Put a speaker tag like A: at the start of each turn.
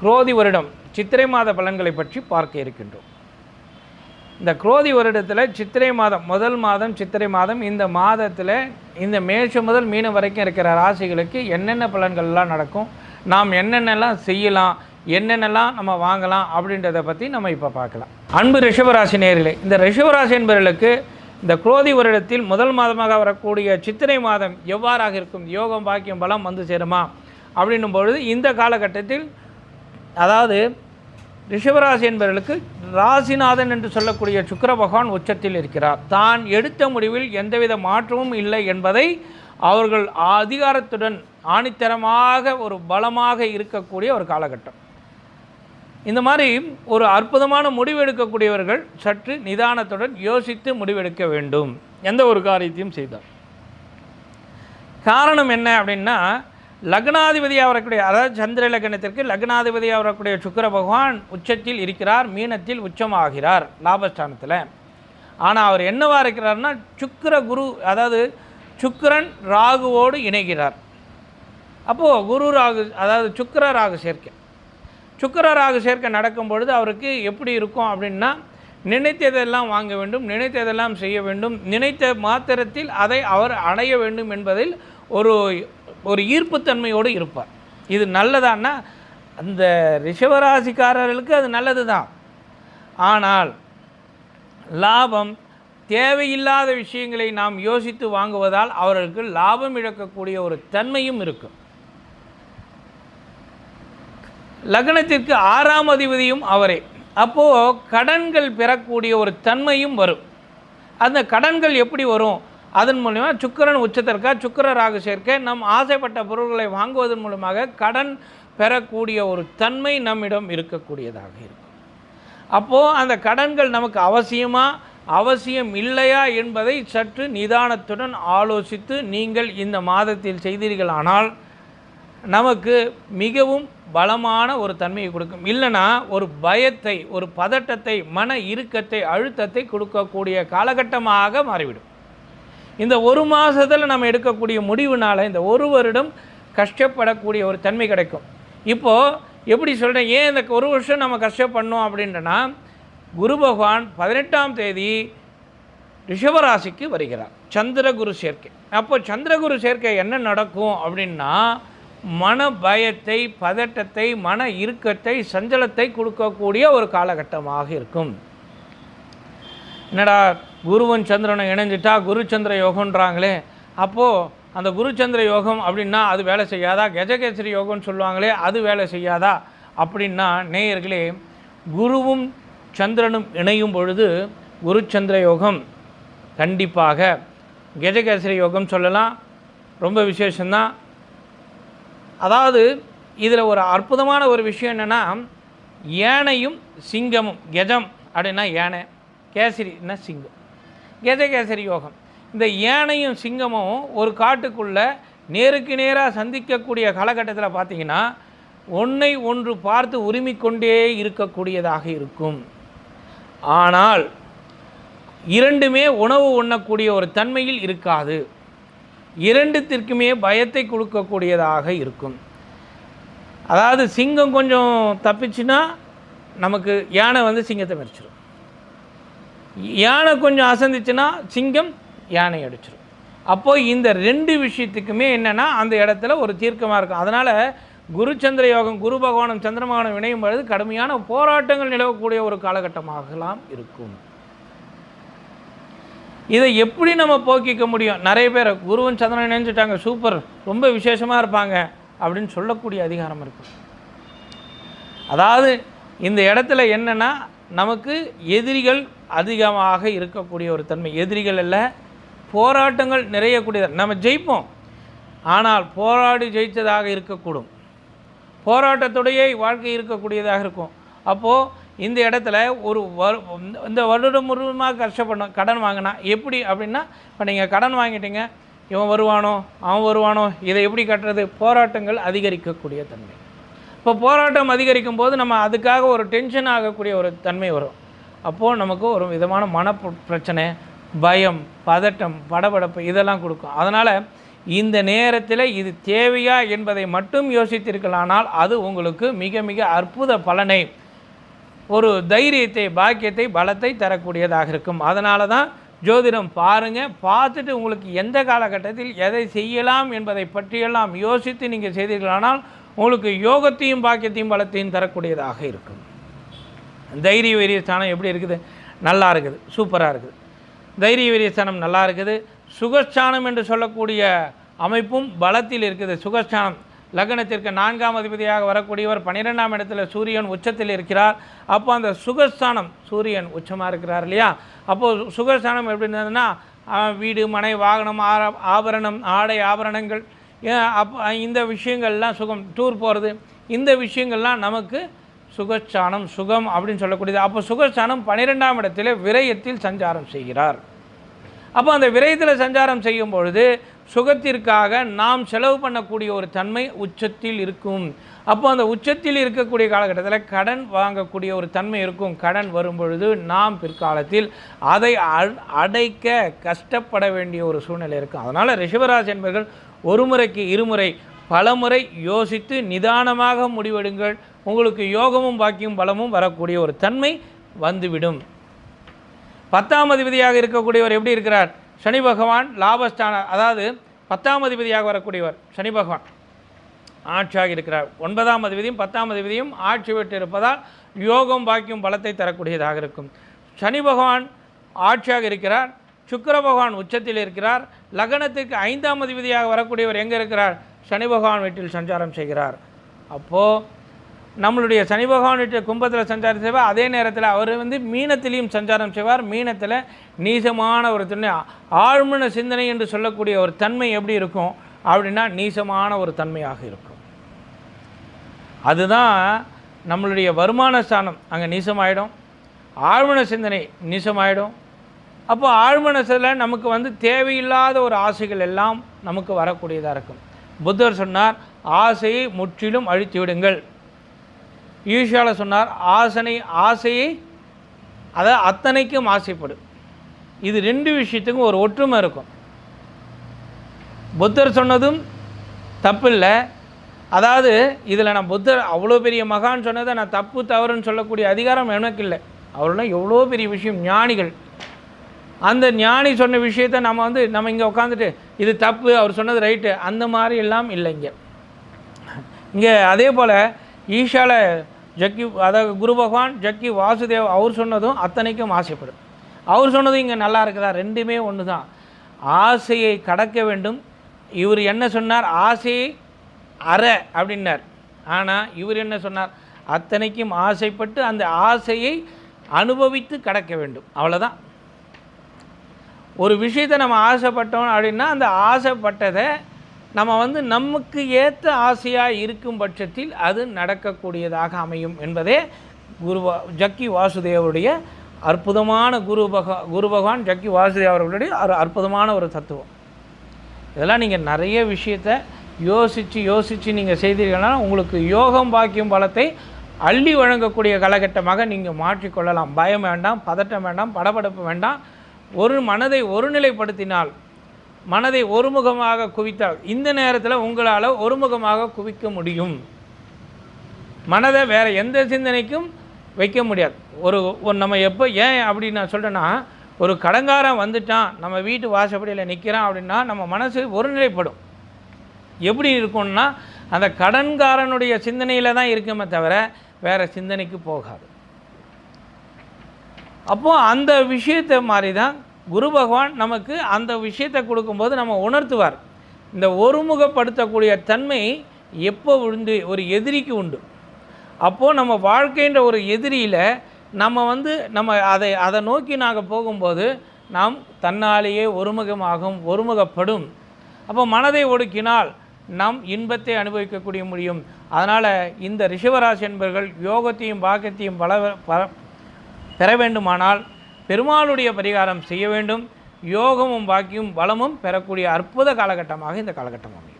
A: குரோதி வருடம் சித்திரை மாத பலன்களை பற்றி பார்க்க இருக்கின்றோம். இந்த குரோதி வருடத்தில் சித்திரை மாதம் முதல் மாதம் சித்திரை மாதம் இந்த மாதத்தில் இந்த மேஷம் முதல் மீனம் வரைக்கும் இருக்கிற ராசிகளுக்கு என்னென்ன பலன்கள்லாம் நடக்கும் நாம் என்னென்னலாம் செய்யலாம் என்னென்னலாம் நம்ம வாங்கலாம் அப்படின்றத பற்றி நம்ம இப்போ பார்க்கலாம். அன்பு ரிஷபராசி நேரிலே இந்த ரிஷபராசி என்பவர்களுக்கு இந்த குரோதி வருடத்தில் முதல் மாதமாக வரக்கூடிய சித்திரை மாதம் எவ்வாறாக இருக்கும் யோகம் பாக்கியம் பலம் வந்து சேருமா அப்படின்னும் பொழுது இந்த காலகட்டத்தில் அதாவது ரிஷபராசி என்பவர்களுக்கு ராசிநாதன் என்று சொல்லக்கூடிய சுக்கர பகவான் உச்சத்தில் இருக்கிறார். தான் எடுத்த முடிவில் எந்தவித மாற்றமும் இல்லை என்பதை அவர்கள் அதிகாரத்துடன் ஆணித்தரமாக ஒரு பலமாக இருக்கக்கூடிய ஒரு காலகட்டம். இந்த மாதிரி ஒரு அற்புதமான முடிவு எடுக்கக்கூடியவர்கள் சற்று நிதானத்துடன் யோசித்து முடிவெடுக்க வேண்டும். எந்த ஒரு காரியத்தையும் செய்தார் காரணம் என்ன அப்படின்னா லக்னாதிபதியாக வரக்கூடிய அதாவது சந்திர லக்னத்திற்கு லக்னாதிபதியாக வரக்கூடிய சுக்கிர பகவான் உச்சத்தில் இருக்கிறார் மீனத்தில் உச்சமாகிறார் லாபஸ்தானத்தில். ஆனால் அவர் என்னவாக இருக்கிறார்னா சுக்கிர குரு அதாவது சுக்கிரன் ராகுவோடு இணைகிறார். அப்போது குரு ராகு அதாவது சுக்கர ராகு சேர்க்கை. சுக்கர ராகு சேர்க்கை நடக்கும் பொழுது அவருக்கு எப்படி இருக்கும் அப்படின்னா நினைத்ததெல்லாம் வாங்க வேண்டும் நினைத்ததெல்லாம் செய்ய வேண்டும் நினைத்த மாத்திரத்தில் அதை அவர் அடைய வேண்டும் என்பதில் ஒரு ஒரு ஈர்ப்புத்தன்மையோடு இருப்பார். இது நல்லதான்னா அந்த ரிஷவராசிக்காரர்களுக்கு அது நல்லது தான் ஆனால் லாபம் தேவையில்லாத விஷயங்களை நாம் யோசித்து வாங்குவதால் அவர்களுக்கு லாபம் இழக்கக்கூடிய ஒரு தன்மையும் இருக்கும். லக்னத்திற்கு ஆறாம் அதிபதியும் அவரே. அப்போது கடன்கள் பெறக்கூடிய ஒரு தன்மையும் வரும். அந்த கடன்கள் எப்படி வரும்? அதன் மூலிமா சுக்கிரன் உச்சத்திற்க சுக்கிர ராகு சேர்க்க நம் ஆசைப்பட்ட பொருட்களை வாங்குவதன் மூலமாக கடன் பெறக்கூடிய ஒரு தன்மை நம்மிடம் இருக்கக்கூடியதாக இருக்கும். அப்போது அந்த கடன்கள் நமக்கு அவசியமா அவசியம் இல்லையா என்பதை சற்று நிதானத்துடன் ஆலோசித்து நீங்கள் இந்த மாதத்தில் செய்தீர்களானால் நமக்கு மிகவும் பலமான ஒரு தன்மையை கொடுக்கும். இல்லைன்னா ஒரு பயத்தை ஒரு பதட்டத்தை மன இறுக்கத்தை அழுத்தத்தை கொடுக்கக்கூடிய காலகட்டமாக மாறிவிடும். இந்த ஒரு மாதத்தில் நம்ம எடுக்கக்கூடிய முடிவுனால் இந்த ஒரு வருடம் கஷ்டப்படக்கூடிய ஒரு தன்மை கிடைக்கும். இப்போது எப்படி சொல்கிறேன் ஏன் இந்த ஒரு வருஷம் நம்ம கஷ்டப்படணும் அப்படின்றனா குரு பகவான் பதினெட்டாம் தேதி ரிஷபராசிக்கு வருகிறார். சந்திரகுரு சேர்க்கை. அப்போ சந்திரகுரு சேர்க்கை என்ன நடக்கும் அப்படின்னா மன பயத்தை பதட்டத்தை மன இறுக்கத்தை சஞ்சலத்தை கொடுக்கக்கூடிய ஒரு காலகட்டமாக இருக்கும். என்னடா குருவன் சந்திரனை இணைஞ்சிட்டா குரு சந்திர யோகன்றாங்களே அப்போது அந்த குருச்சந்திர யோகம் அப்படின்னா அது வேலை செய்யாதா? கஜகேசரி யோகம்னு சொல்லுவாங்களே அது வேலை செய்யாதா? அப்படின்னா நேயர்களே குருவும் சந்திரனும் இணையும் பொழுது குருச்சந்திர யோகம் கண்டிப்பாக கஜகேசரி யோகம் சொல்லலாம். ரொம்ப விசேஷந்தான் அதாவது இதில் ஒரு அற்புதமான ஒரு விஷயம் என்னென்னா யானையும் சிங்கமும் கெஜம் அப்படின்னா யானை கேசரின்னா சிங்கம். கஜகேசரி யோகம். இந்த யானையும் சிங்கமும் ஒரு காட்டுக்குள்ளே நேருக்கு நேராக சந்திக்கக்கூடிய காலகட்டத்தில் பார்த்தீங்கன்னா ஒன்றை ஒன்று பார்த்து உரிமிக்கொண்டே இருக்கக்கூடியதாக இருக்கும். ஆனால் இரண்டுமே உணவு உண்ணக்கூடிய ஒரு தன்மையில் இருக்காது. இரண்டுத்திற்குமே பயத்தை கொடுக்கக்கூடியதாக இருக்கும். அதாவது சிங்கம் கொஞ்சம் தப்பிச்சுன்னா நமக்கு யானை வந்து சிங்கத்தை மறிச்சிடும் யானை கொஞ்சம் அசந்திச்சுன்னா சிங்கம் யானை அடிச்சிடும் அப்போது இந்த ரெண்டு விஷயத்துக்குமே என்னென்னா அந்த இடத்துல ஒரு தீர்க்கமாக இருக்கும். அதனால் குரு சந்திர யோகம் குரு பகவானும் சந்திரமகனும் இணையும் பொழுது கடுமையான போராட்டங்கள் நிலவக்கூடிய ஒரு காலகட்டமாகலாம் இருக்கும். இதை எப்படி நம்ம போக்கிக்க முடியும்? நிறைய பேர் குருவன் சந்திரன் இணைஞ்சிட்டாங்க சூப்பர் ரொம்ப விசேஷமாக இருப்பாங்க அப்படின்னு சொல்லக்கூடிய அதிகாரம் இருக்குது அதாவது இந்த இடத்துல என்னென்னா நமக்கு எதிரிகள் அதிகமாக இருக்கக்கூடிய ஒரு தன்மை. எதிரிகள் அல்ல போராட்டங்கள் நிறையக்கூடியது. நம்ம ஜெயிப்போம். ஆனால் போராடி ஜெயித்ததாக இருக்கக்கூடும். போராட்டத்துடைய வாழ்க்கை இருக்கக்கூடியதாக இருக்கும். அப்போது இந்த இடத்துல ஒரு வரு இந்த வருடம் முழுவதுமாக கஷ்டப்படணும். கடன் வாங்கினா எப்படி அப்படின்னா இப்போ நீங்கள் கடன் வாங்கிட்டீங்க. இவன் வருவானோ அவன் வருவானோ இதை எப்படி கட்டுறது? போராட்டங்கள் அதிகரிக்கக்கூடிய தன்மை. இப்போ போராட்டம் அதிகரிக்கும் போது நம்ம அதுக்காக ஒரு டென்ஷன் ஆகக்கூடிய ஒரு தன்மை வரும். அப்போது நமக்கு ஒரு விதமான மன பிரச்சனை பயம் பதட்டம் படபடப்பு இதெல்லாம் கொடுக்கும். அதனால் இந்த நேரத்தில் இது தேவையா என்பதை மட்டும் யோசித்திருக்கலானால் அது உங்களுக்கு மிக மிக அற்புத பலனை ஒரு தைரியத்தை பாக்கியத்தை பலத்தை தரக்கூடியதாக இருக்கும். அதனால தான் ஜோதிடம் பாருங்கள் பார்த்துட்டு உங்களுக்கு எந்த காலகட்டத்தில் எதை செய்யலாம் என்பதை பற்றியெல்லாம் யோசித்து நீங்கள் செய்தீர்களானால் உங்களுக்கு யோகத்தையும் பாக்கியத்தையும் பலத்தையும் தரக்கூடியதாக இருக்கும். தைரிய வீரிய ஸ்தானம் எப்படி இருக்குது? நல்லா இருக்குது. சூப்பராக இருக்குது. தைரிய வீரிய ஸ்தானம் நல்லா இருக்குது. சுகஸ்தானம் என்று சொல்லக்கூடிய அமைப்பும் பலத்தில் இருக்குது. சுகஸ்தானம். லக்னத்திற்கு நான்காம் அதிபதியாக வரக்கூடியவர் பன்னிரெண்டாம் இடத்துல சூரியன் உச்சத்தில் இருக்கிறார். அப்போ அந்த சுகஸ்தானம் சூரியன் உச்சமாக இருக்கிறார் இல்லையா? அப்போது சுகஸ்தானம் எப்படி இருந்ததுன்னா வீடு மனை வாகனம் ஆர ஆபரணம் ஆடை ஆபரணங்கள் அப் இந்த விஷயங்கள்லாம் சுகம் டூர் போகிறது இந்த விஷயங்கள்லாம் நமக்கு சுகஸ்தானம் சுகம் அப்படின்னு சொல்லக்கூடியது. அப்போ சுகஸ்தானம் பன்னிரெண்டாம் இடத்துல விரயத்தில் சஞ்சாரம் செய்கிறார். அப்போ அந்த விரயத்தில் சஞ்சாரம் செய்யும் பொழுது சுகத்திற்காக நாம் செலவு பண்ணக்கூடிய ஒரு தன்மை உச்சத்தில் இருக்கும். அப்போ அந்த உச்சத்தில் இருக்கக்கூடிய காலகட்டத்தில் கடன் வாங்கக்கூடிய ஒரு தன்மை இருக்கும். கடன் வரும் பொழுது நாம் பிற்காலத்தில் அதை அ- அடைக்க கஷ்டப்பட வேண்டிய ஒரு சூழ்நிலை இருக்கும். அதனால் ரிஷபராசி என்பர்கள் ஒரு முறைக்கு இருமுறை பலமுறை யோசித்து நிதானமாக முடிவெடுங்கள். உங்களுக்கு யோகமும் பாக்கியும் பலமும் வரக்கூடிய ஒரு தன்மை வந்துவிடும். பத்தாம் அதிபதியாக இருக்கக்கூடியவர் எப்படி இருக்கிறார்? சனி பகவான் லாபஸ்தான அதாவது பத்தாம் அதிபதியாக வரக்கூடியவர் சனி பகவான். ஆட்சியாக இருக்கிறார். ஒன்பதாம் அதிபதியும் பத்தாம் அதிபதியும் ஆட்சி விட்டு இருப்பதால் யோகம் பாக்கியும் பலத்தை தரக்கூடியதாக இருக்கும். சனி பகவான் ஆட்சியாக இருக்கிறார். சுக்கர பகவான் உச்சத்தில் இருக்கிறார். லக்னத்துக்கு ஐந்தாம் அதிபதியாக வரக்கூடியவர் எங்கே இருக்கிறார்? சனி பகவான் வீட்டில் சஞ்சாரம் செய்கிறார். அப்போது நம்மளுடைய சனி பகவான் வீட்டில் கும்பத்தில் சஞ்சாரம் செய்வார் அதே நேரத்தில் அவர் வந்து மீனத்திலையும் சஞ்சாரம் செய்வார். மீனத்தில் நீசமான ஒரு தன்மை ஆழ்மன சிந்தனை என்று சொல்லக்கூடிய ஒரு தன்மை எப்படி இருக்கும்? அப்படின்னா நீசமான ஒரு தன்மையாக இருக்கும். அதுதான் நம்மளுடைய வருமான ஸ்தானம். அங்கே நீசமாயிடும். ஆழ்மன சிந்தனை நீசமாயிடும். அப்போ ஆழ்மனசில் நமக்கு வந்து தேவையில்லாத ஒரு ஆசைகள் எல்லாம் நமக்கு வரக்கூடியதாக இருக்கும். புத்தர் சொன்னார் ஆசையை முற்றிலும் அழித்து விடுங்கள். ஈஷால சொன்னார் ஆசனை ஆசையை அதை அத்தனைக்கும் ஆசைப்படு. இது ரெண்டு விஷயத்துக்கும் ஒரு ஒற்றுமை இருக்கும். புத்தர் சொன்னதும் தப்பில்லை. அதாவது இதில் நான் புத்தர் அவ்வளோ பெரிய மகான் சொன்னதை நான் தப்பு தவறுன்னு சொல்லக்கூடிய அதிகாரம் எனக்கு இல்லை அவரெல்லாம் எவ்வளோ பெரிய விஷயம்? ஞானிகள். அந்த ஞானி சொன்ன விஷயத்தை நம்ம வந்து நம்ம இங்கே உட்காந்துட்டு இது தப்பு அவர் சொன்னது ரைட்டு அந்த மாதிரி எல்லாம் இல்லை இங்கே. இங்கே அதே போல் ஈஷால ஜக்கி அதாவது குரு பகவான் ஜக்கி வாசுதேவ் அவர் சொன்னதும் அத்தனைக்கும் ஆசைப்படும். அவர் சொன்னதும் இங்கே நல்லா இருக்குதா? ரெண்டுமே ஒன்று தான் ஆசையை கடக்க வேண்டும். இவர் என்ன சொன்னார்? ஆசையை அற அப்படின்னார். ஆனால் இவர் என்ன சொன்னார்? அத்தனைக்கும் ஆசைப்பட்டு அந்த ஆசையை அனுபவித்து கடக்க வேண்டும். அவ்வளோதான் ஒரு விஷயத்தை நம்ம ஆசைப்பட்டோம் அப்படின்னா அந்த ஆசைப்பட்டதை நம்ம வந்து நமக்கு ஏற்ற ஆசையாக இருக்கும் பட்சத்தில் அது நடக்கக்கூடியதாக அமையும் என்பதே குரு வா- ஜக்கி வாசுதேவருடைய அற்புதமான குரு பக குரு பகவான் ஜக்கி வாசுதேவ் அவர்களுடைய ஒரு அற்புதமான ஒரு தத்துவம். இதெல்லாம் நீங்கள் நிறைய விஷயத்தை யோசித்து யோசித்து நீங்கள் செய்தீர்கள்னா உங்களுக்கு யோகம் பாக்கியம் பலத்தை அள்ளி வழங்கக்கூடிய காலகட்டமாக நீங்கள் மாற்றிக்கொள்ளலாம். பயம் வேண்டாம் பதட்டம் வேண்டாம் படபடப்பு வேண்டாம். ஒரு மனதை ஒருநிலைப்படுத்தினால் மனதை ஒருமுகமாக குவித்தால் இந்த நேரத்தில் உங்களால் ஒருமுகமாக குவிக்க முடியும். மனதை வேறு எந்த சிந்தனைக்கும் வைக்க முடியாது. ஒரு ஒரு நம்ம எப்போ ஏன் அப்படி நான் சொல்கிறேன்னா ஒரு கடங்காரன் வந்துட்டான் நம்ம வீட்டு வாசப்படியில் நிற்கிறான் அப்படின்னா நம்ம மனசு ஒருநிலைப்படும். எப்படி இருக்கும்னா அந்த கடன்காரனுடைய சிந்தனையில் தான் இருக்குமே தவிர வேறு சிந்தனைக்கு போகாது. அப்போது அந்த விஷயத்தை மாதிரி தான் குரு பகவான் நமக்கு அந்த விஷயத்தை கொடுக்கும்போது நம்ம உணர்த்துவார். இந்த ஒருமுகப்படுத்தக்கூடிய தன்மை எப்போ உண்டு? ஒரு எதிரிக்கு உண்டு. அப்போது நம்ம வாழ்க்கைன்ற ஒரு எதிரியில் நம்ம வந்து நம்ம அதை அதை நோக்கி நாங்கள் போகும்போது நாம் தன்னாலேயே ஒருமுகமாகும் ஒருமுகப்படும். அப்போ மனதை ஒடுக்கினால் நாம் இன்பத்தை அனுபவிக்கக்கூடிய முடியும். அதனால் இந்த ரிஷபராசி என்பர்கள் யோகத்தையும் பாக்கியத்தையும் பல பெற வேண்டுமானால் பெருமாளுடைய பரிகாரம் செய்ய வேண்டும். யோகமும் பாக்கியும் பலமும் பெறக்கூடிய அற்புத காலகட்டமாக இந்த காலகட்டம் அமையும்.